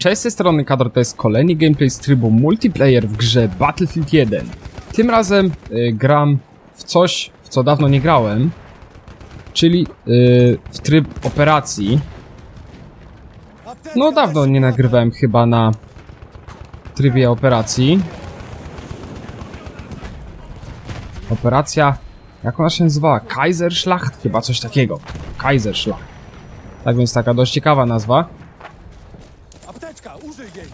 Cześć, z tej strony Kador, to jest kolejny gameplay z trybu multiplayer w grze Battlefield 1. Tym razem y, gram w coś, w co dawno nie grałem, czyli y, w tryb operacji. No dawno nie nagrywałem chyba na trybie operacji. Operacja, jak ona się nazywa? Kaiserschlacht? Chyba coś takiego. Kaiserschlacht. Tak więc taka dość ciekawa nazwa.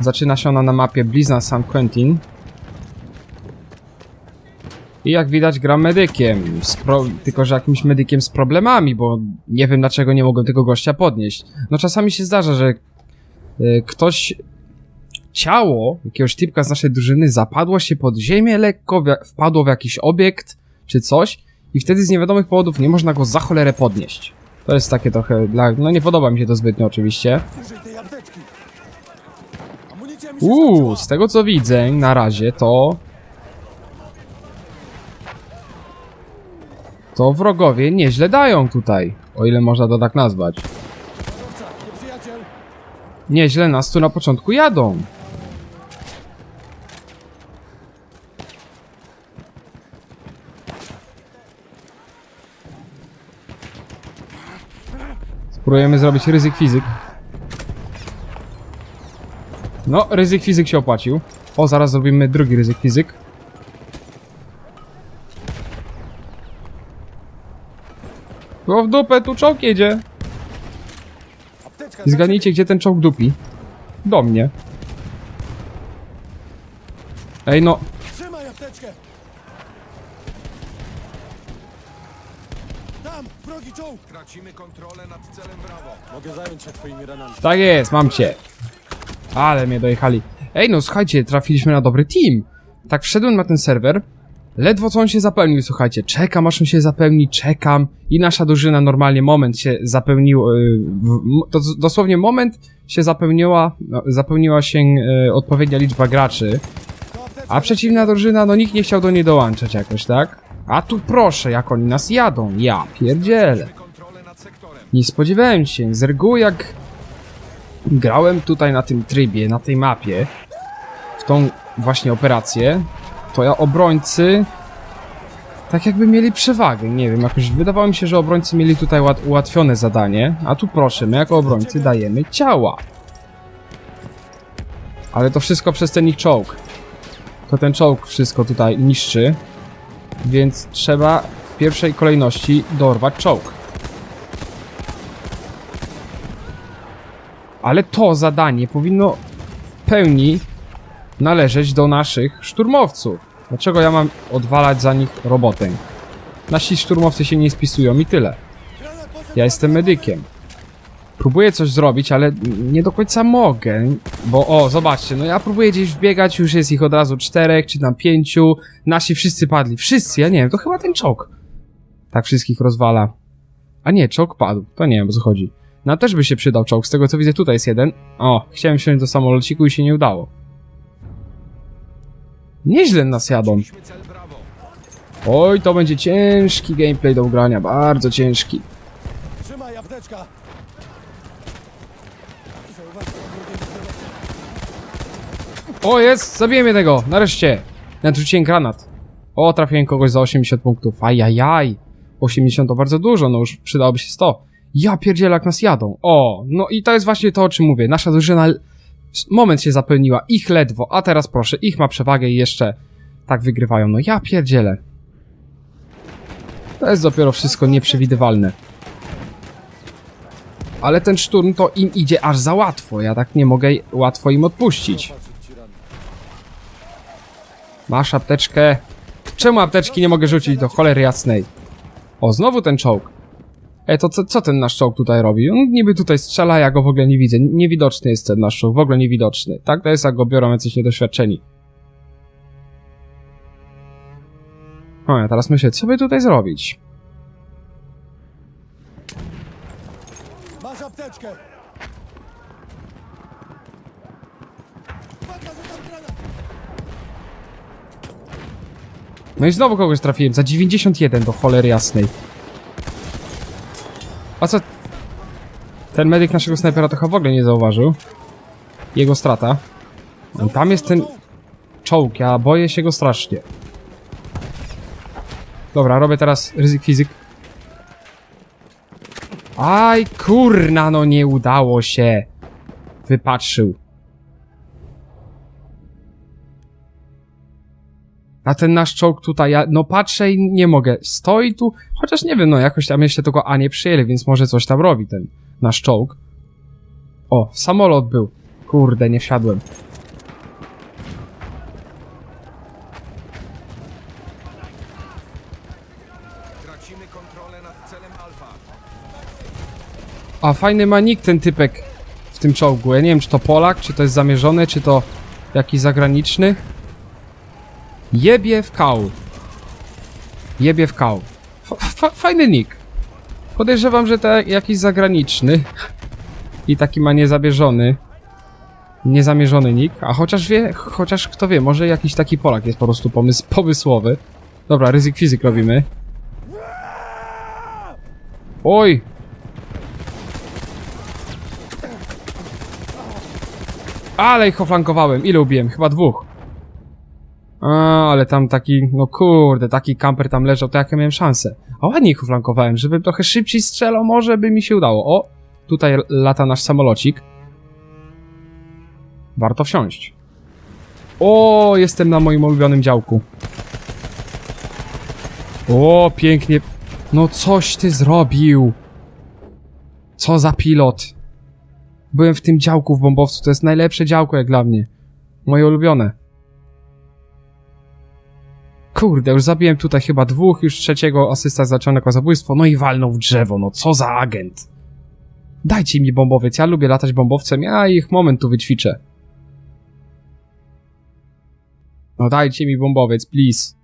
Zaczyna się ona na mapie blizna San Quentin. I jak widać gram medykiem, tylko że jakimś medykiem z problemami, bo nie wiem dlaczego nie mogłem tego gościa podnieść. No czasami się zdarza, że y, ktoś, ciało jakiegoś typka z naszej drużyny zapadło się pod ziemię lekko, wpadło w jakiś obiekt czy coś i wtedy z niewiadomych powodów nie można go za cholerę podnieść. To jest takie trochę dla... no nie podoba mi się to zbytnio oczywiście. Użyj tej apteczki! Amunicja mi się Uuu, z tego co widzę na razie to... To wrogowie nieźle dają tutaj, o ile można to tak nazwać. Nieźle nas tu na początku jadą. Spróbujemy zrobić ryzyk fizyk. No, ryzyk fizyk się opłacił. O, zaraz zrobimy drugi ryzyk fizyk. Bo w dupę tu czołg jedzie. I zgadnijcie, gdzie ten czołg dupi. Do mnie. Ej, no. Trzymaj apteczkę! Tam, wrogi czołg! Tracimy kontrolę nad celem Brawo. Mogę zająć się twoimi ranami. Tak jest, mam cię. Ale mnie dojechali. Ej, no słuchajcie, trafiliśmy na dobry team. Tak wszedłem na ten serwer. Ledwo co on się zapełnił, słuchajcie. Czekam aż on się zapełni, czekam. I nasza drużyna normalnie moment się zapełnił. M- to dosłownie moment się zapełniła, no, zapełniła się yy, odpowiednia liczba graczy. A przeciwna drużyna, no nikt nie chciał do niej dołączać jakoś, tak? A tu proszę, jak oni nas jadą. Ja pierdzielę. Nie spodziewałem się. Z reguły jak grałem tutaj na tym trybie, na tej mapie, w tą właśnie operację, to ja obrońcy tak jakby mieli przewagę. Nie wiem, jakoś wydawało mi się, że obrońcy mieli tutaj łat ułatwione zadanie, a tu proszę, my jako obrońcy dajemy ciała. Ale to wszystko przez ten ich czołg. To ten czołg wszystko tutaj niszczy, więc trzeba w pierwszej kolejności dorwać czołg. Ale to zadanie powinno w pełni należeć do naszych szturmowców. Dlaczego ja mam odwalać za nich robotę? Nasi szturmowcy się nie spisują i tyle. Ja jestem medykiem. Próbuję coś zrobić, ale nie do końca mogę, bo o, zobaczcie, no ja próbuję gdzieś wbiegać, już jest ich od razu czterech, czy tam pięciu, nasi wszyscy padli, wszyscy, ja nie wiem, to chyba ten czołg. Tak wszystkich rozwala. A nie, czołg padł, to nie wiem o co chodzi. No też by się przydał czołg, z tego co widzę tutaj jest jeden. O, chciałem wsiąść do samolociku i się nie udało. Nieźle nas jadą. Oj, to będzie ciężki gameplay do ugrania, bardzo ciężki. Trzymaj apteczka! O, jest! Zabiłem jednego! Nareszcie! Nadrzuciłem granat. O, trafiłem kogoś za 80 punktów. Ajajaj! 80 to bardzo dużo, no już przydałoby się 100. Ja pierdzielę, jak nas jadą. O, no i to jest właśnie to, o czym mówię. Nasza drużyna... Moment się zapełniła, ich ledwo, a teraz proszę, ich ma przewagę i jeszcze tak wygrywają. No ja pierdzielę. To jest dopiero wszystko nieprzewidywalne. Ale ten szturm to im idzie aż za łatwo. Ja tak nie mogę łatwo im odpuścić. Masz apteczkę. Czemu apteczki nie mogę rzucić do cholery jasnej? O, znowu ten czołg. E, to co, co ten nasz czołg tutaj robi? On niby tutaj strzela, ja go w ogóle nie widzę. Niewidoczny jest ten nasz czołg, w ogóle niewidoczny. Tak to jest, jak go biorą jacyś niedoświadczeni. O, ja teraz myślę, co by tutaj zrobić? Masz apteczkę! No i znowu kogoś trafiłem, za 91 do cholery jasnej. A co? Ten medyk naszego snajpera to chyba w ogóle nie zauważył. Jego strata. Tam jest ten czołg, ja boję się go strasznie. Dobra, robię teraz ryzyk fizyk. Aj, kurna, no nie udało się. Wypatrzył. A ten nasz czołg tutaj, ja no patrzę i nie mogę. Stoi tu, chociaż nie wiem, no jakoś tam jeszcze tego A nie przyjęli, więc może coś tam robi ten nasz czołg. O, samolot był. Kurde, nie wsiadłem. Tracimy kontrolę nad celem Alfa. A fajny ma nick ten typek w tym czołgu. Ja nie wiem, czy to Polak, czy to jest zamierzone, czy to jakiś zagraniczny. Jebie w kał. Jebie w kał. F- fa- fajny nick. Podejrzewam, że to jakiś zagraniczny. I taki ma niezamierzony. Niezamierzony nick. A chociaż wie, chociaż kto wie, może jakiś taki Polak jest po prostu pomysł, pomysłowy. Dobra, ryzyk fizyk robimy. Oj, Ale ich oflankowałem. Ile ubiłem? Chyba dwóch. A, ale tam taki, no kurde, taki kamper tam leżał, to jakie miałem szanse. A ładnie ich oflankowałem, żebym trochę szybciej strzelał, może by mi się udało. O, tutaj lata nasz samolocik. Warto wsiąść. O, jestem na moim ulubionym działku. O, pięknie. No coś ty zrobił. Co za pilot. Byłem w tym działku w bombowcu, to jest najlepsze działko jak dla mnie. Moje ulubione. Kurde, już zabiłem tutaj chyba dwóch, już trzeciego asysta zaczął jako zabójstwo, no i walnął w drzewo, no co za agent. Dajcie mi bombowiec, ja lubię latać bombowcem, ja ich moment tu wyćwiczę. No dajcie mi bombowiec, please.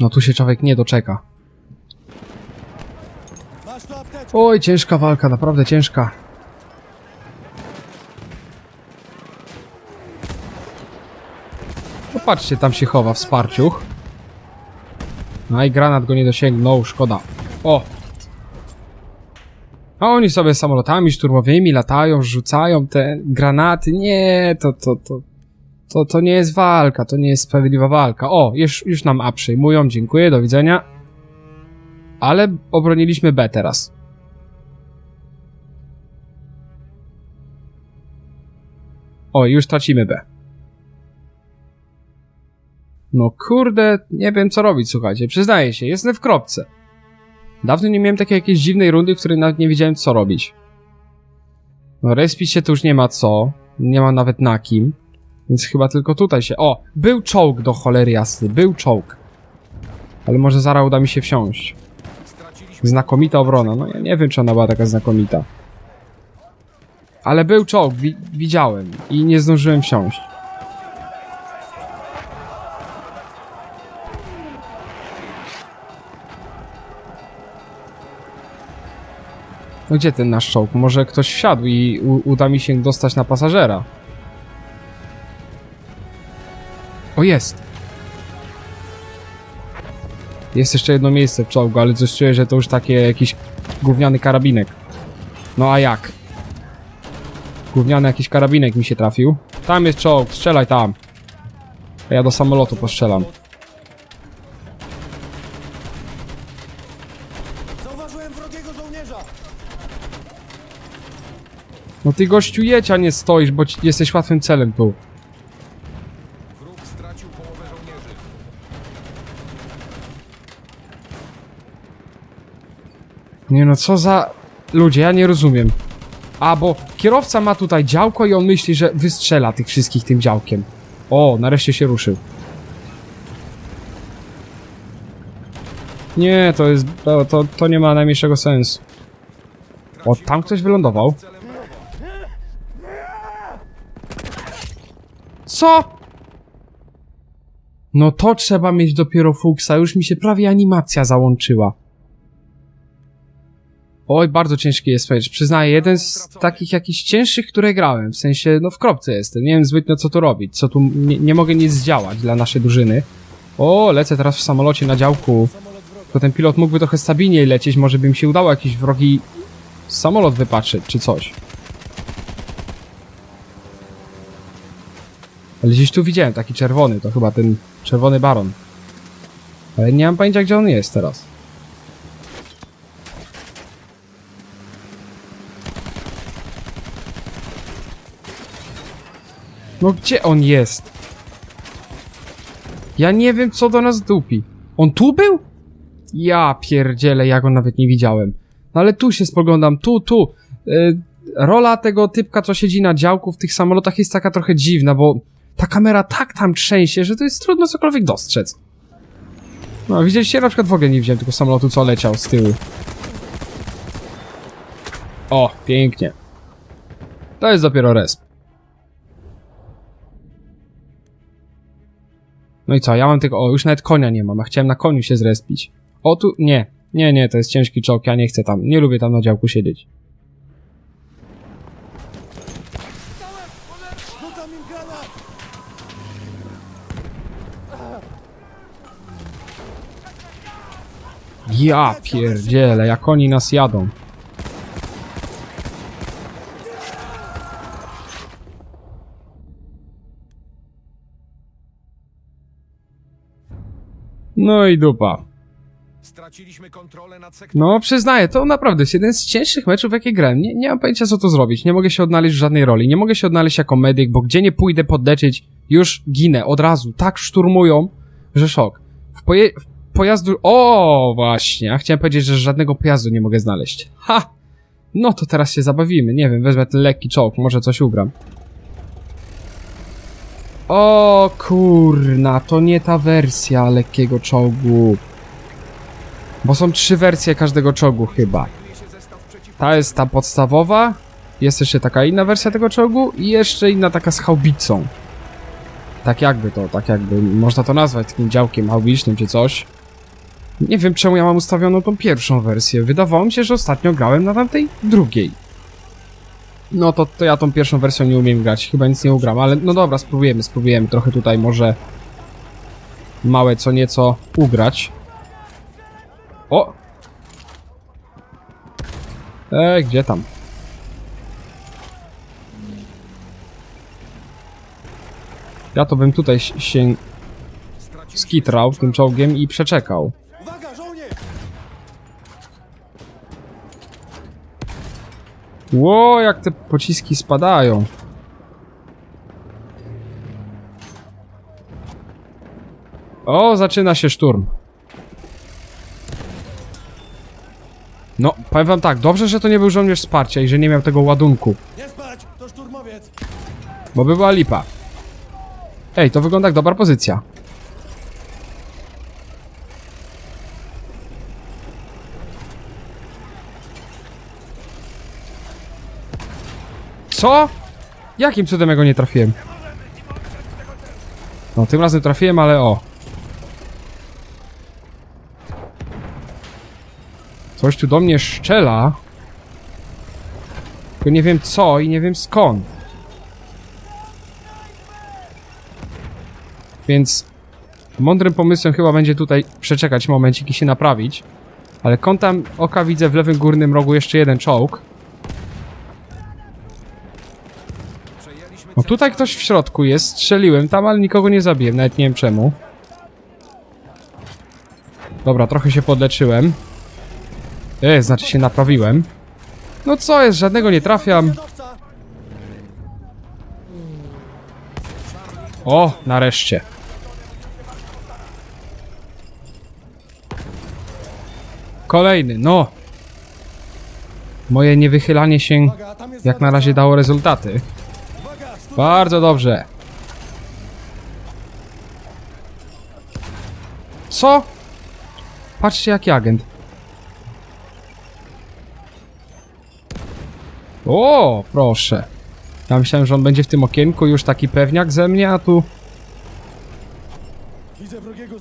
No tu się człowiek nie doczeka. Oj, ciężka walka, naprawdę ciężka. Popatrzcie, tam się chowa wsparciuch. No i granat go nie dosięgnął, szkoda. O! A oni sobie samolotami szturmowymi latają, rzucają te granaty. Nie, to, to, to, to, to nie jest walka, to nie jest sprawiedliwa walka. O, już, już nam A przejmują, dziękuję, do widzenia. Ale obroniliśmy B teraz. O, już tracimy B. No kurde, nie wiem co robić, słuchajcie. Przyznaję się, jestem w kropce. Dawno nie miałem takiej jakiejś dziwnej rundy, w której nawet nie wiedziałem co robić. No respić się tu już nie ma co. Nie ma nawet na kim. Więc chyba tylko tutaj się... O! Był czołg do cholery jasny, był czołg. Ale może zaraz uda mi się wsiąść. Znakomita obrona. No ja nie wiem, czy ona była taka znakomita. Ale był czołg, wi widziałem i nie zdążyłem wsiąść. No gdzie ten nasz czołg? Może ktoś wsiadł i uda mi się dostać na pasażera. O, jest! Jest jeszcze jedno miejsce w czołgu, ale coś czuję, że to już takie jakiś gówniany karabinek. No a jak? Gówniany jakiś karabinek mi się trafił. Tam jest czołg, strzelaj tam. A ja do samolotu postrzelam. No ty gościu jedź, a nie stoisz, bo ci, jesteś łatwym celem tu. wróg stracił połowę żołnierzy. Nie no, co za... Ludzie, ja nie rozumiem. A, bo kierowca ma tutaj działko i on myśli, że wystrzela tych wszystkich tym działkiem. O, nareszcie się ruszył. Nie, to jest... To, to, to nie ma najmniejszego sensu. O, tam ktoś wylądował. Celem Bravo. Co? No to trzeba mieć dopiero fuksa, już mi się prawie animacja załączyła. Oj, bardzo ciężki jest Page. Przyznaję, jeden z takich jakichś cięższych, które grałem. W sensie, no w kropce jestem. Nie wiem zbytnio co tu robić. Co tu, nie, nie mogę nic zdziałać dla naszej drużyny. O, lecę teraz w samolocie na działku. To ten pilot mógłby trochę stabilniej lecieć, może by mi się udało jakiś wrogi samolot wypatrzeć, czy coś. Ale gdzieś tu widziałem taki czerwony, to chyba ten czerwony baron. Ale nie mam pojęcia, gdzie on jest teraz. No gdzie on jest? Ja nie wiem, co do nas dupi. On tu był? Ja pierdzielę, ja go nawet nie widziałem. No ale tu się spoglądam, tu, tu. Y, rola tego typka, co siedzi na działku w tych samolotach jest taka trochę dziwna, bo ta kamera tak tam trzęsie, że to jest trudno cokolwiek dostrzec. No, widzieliście? Na przykład w ogóle nie widziałem tego samolotu, co leciał z tyłu. O, pięknie. To jest dopiero resp. No i co, ja mam tylko, o, już nawet konia nie mam, a chciałem na koniu się zrespić. O, tu, nie, nie, nie, to jest ciężki czołg, ja nie chcę tam, nie lubię tam na działku siedzieć. Rzucam! Ja pierdzielę, jak oni nas jadą. No i dupa. Straciliśmy kontrolę nad sektorem. No, przyznaję, to naprawdę jest jeden z cięższych meczów, jakie grałem. Nie, nie mam pojęcia, co tu zrobić. Nie mogę się odnaleźć w żadnej roli. Nie mogę się odnaleźć jako medyk, bo gdzie nie pójdę podleczyć, już ginę od razu. Tak szturmują, że szok. W, poje w pojazdu... O, właśnie. A chciałem powiedzieć, że żadnego pojazdu nie mogę znaleźć. Ha! No to teraz się zabawimy. Nie wiem, wezmę ten lekki czołg, może coś ugram. O kurna, to nie ta wersja lekkiego czołgu. Bo są trzy wersje każdego czołgu chyba. Ta jest ta podstawowa, jest jeszcze taka inna wersja tego czołgu i jeszcze inna taka z haubicą. Tak jakby to, tak jakby można to nazwać takim działkiem haubicznym czy coś. Nie wiem czemu ja mam ustawioną tą pierwszą wersję. Wydawało mi się, że ostatnio grałem na tamtej drugiej. No to, to ja tą pierwszą wersją nie umiem grać, chyba nic nie ugram, ale no dobra, spróbujemy, spróbujemy trochę tutaj może małe co nieco ugrać. O! Ej, gdzie tam? Ja to bym tutaj się skitrał tym czołgiem i przeczekał. Ło, jak te pociski spadają. O, zaczyna się szturm. No, powiem wam tak, dobrze, że to nie był żołnierz wsparcia i że nie miał tego ładunku, Nie spać! To szturmowiec! bo by była lipa. Ej, to wygląda jak dobra pozycja. Co? Jakim cudem ja go nie trafiłem? No, tym razem trafiłem, ale o. Coś tu do mnie szczela. Tylko nie wiem co i nie wiem skąd. Więc mądrym pomysłem chyba będzie tutaj przeczekać momencik i się naprawić. Ale kątem oka widzę w lewym górnym rogu jeszcze jeden czołg. No tutaj ktoś w środku jest, strzeliłem tam, ale nikogo nie zabiłem, nawet nie wiem czemu. Dobra, trochę się podleczyłem. E, znaczy się naprawiłem. No co jest, żadnego nie trafiam. O, nareszcie. Kolejny, no. Moje niewychylanie się jak na razie dało rezultaty. Bardzo dobrze. Co? Patrzcie jaki agent. O, proszę. Ja myślałem, że on będzie w tym okienku już taki pewniak ze mnie, a tu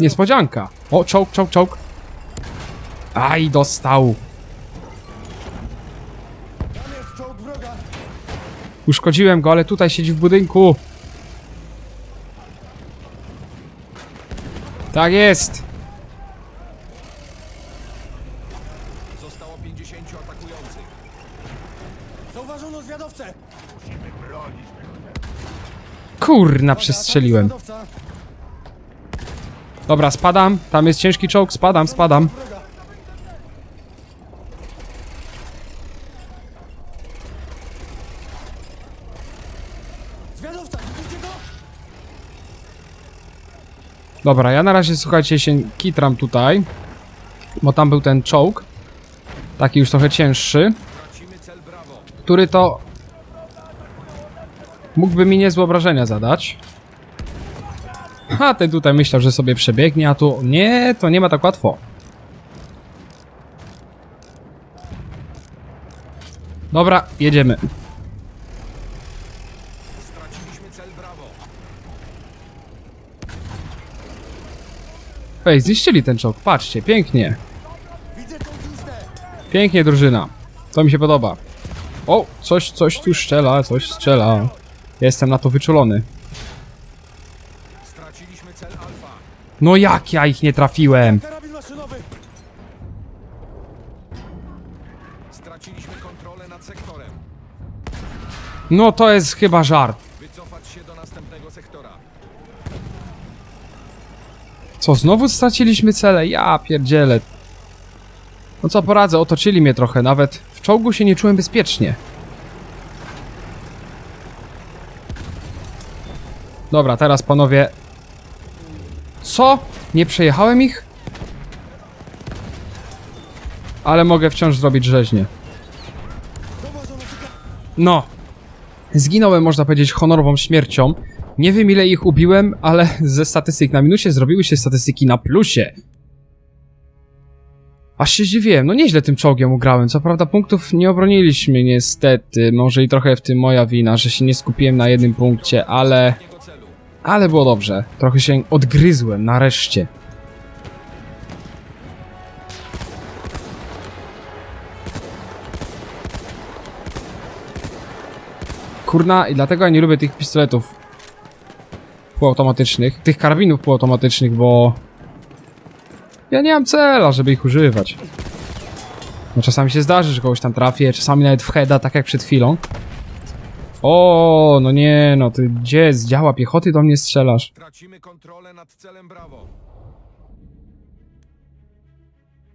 niespodzianka. O, czołg, czołg, czołg. Aj, dostał. Uszkodziłem go, ale tutaj siedzi w budynku. Tak jest. Kurna, przestrzeliłem. Dobra, spadam. Tam jest ciężki czołg, spadam, spadam. Dobra, ja na razie, słuchajcie, się kitram tutaj. Bo tam był ten czołg. Taki już trochę cięższy. Który to... Mógłby mi niezłe obrażenia zadać. Ha, ten tutaj myślał, że sobie przebiegnie, a tu... Nie, to nie ma tak łatwo. Dobra, jedziemy. Ej, zniszczyli ten czołg, patrzcie, pięknie. Pięknie, drużyna. To mi się podoba. O, coś, coś tu strzela, coś strzela. Jestem na to wyczulony. Straciliśmy cel Alfa. No jak ja ich nie trafiłem? Karabin maszynowy! Straciliśmy kontrolę nad sektorem. No to jest chyba żart. Wycofać się do następnego sektora. Co, znowu straciliśmy cele? Ja pierdzielę. No co poradzę, otoczyli mnie trochę, nawet w czołgu się nie czułem bezpiecznie. Dobra, teraz panowie... Co? Nie przejechałem ich? Ale mogę wciąż zrobić cyka... No. Zginąłem, można powiedzieć, honorową śmiercią. Nie wiem ile ich ubiłem, ale ze statystyk na minusie zrobiły się statystyki na plusie. Aż się zdziwiłem, no nieźle tym czołgiem ugrałem. Co prawda punktów nie obroniliśmy niestety. Może i trochę w tym moja wina, że się nie skupiłem na jednym punkcie, ale... Ale było dobrze. Trochę się odgryzłem, nareszcie. Kurna, i dlatego ja nie lubię tych pistoletów półautomatycznych, tych karabinów półautomatycznych, bo ja nie mam cela, żeby ich używać. No czasami się zdarzy, że kogoś tam trafię, czasami nawet w heada, tak jak przed chwilą. O, no nie, no ty gdzie z działa piechoty do mnie strzelasz? Tracimy kontrolę nad celem Bravo.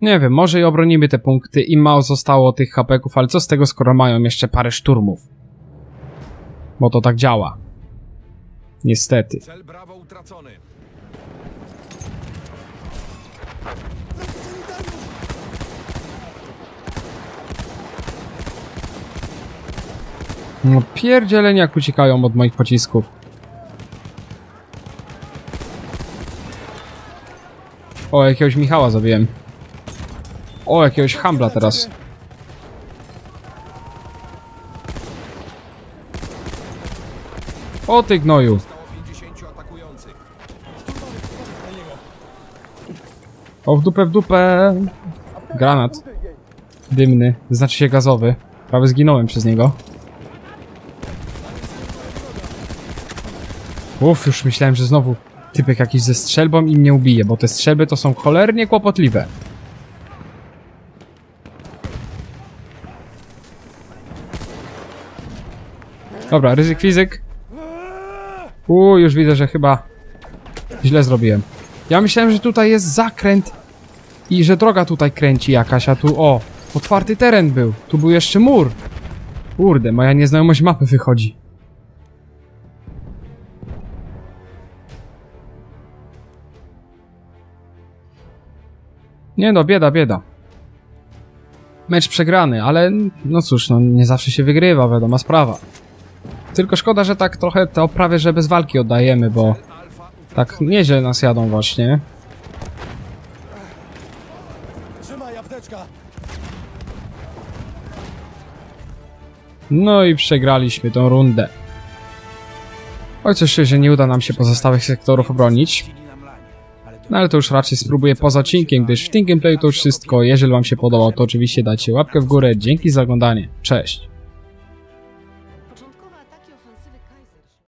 Nie wiem, może i obronimy te punkty i mało zostało tych hapeków, ale co z tego, skoro mają jeszcze parę szturmów? Bo to tak działa. Niestety. Cel Bravo utracony. No pierdzielenia jak uciekają od moich pocisków. O, jakiegoś Michała zabiłem. O, jakiegoś Hambla teraz. O ty gnoju. Stało 50 atakujących. O, w dupę, w dupę. Granat. Dymny, znaczy się gazowy. Prawie zginąłem przez niego. Uff, już myślałem, że znowu typek jakiś ze strzelbą i mnie ubije, bo te strzelby to są cholernie kłopotliwe. Dobra, ryzyk fizyk. Uuu, już widzę, że chyba źle zrobiłem. Ja myślałem, że tutaj jest zakręt i że droga tutaj kręci jakaś, a tu o, otwarty teren był. Tu był jeszcze mur. Kurde, moja nieznajomość mapy wychodzi. Nie no, bieda, bieda. Mecz przegrany, ale no cóż, no nie zawsze się wygrywa, wiadoma sprawa. Tylko szkoda, że tak trochę te oprawy, że bez walki oddajemy, bo tak nieźle nas jadą właśnie. No i przegraliśmy tą rundę. Oj, coś czuję, że nie uda nam się pozostałych sektorów obronić. No ale to już raczej spróbuję poza odcinkiem, gdyż w tym gameplayu to już wszystko. Jeżeli wam się podobał, to oczywiście dajcie łapkę w górę. Dzięki za oglądanie. Cześć!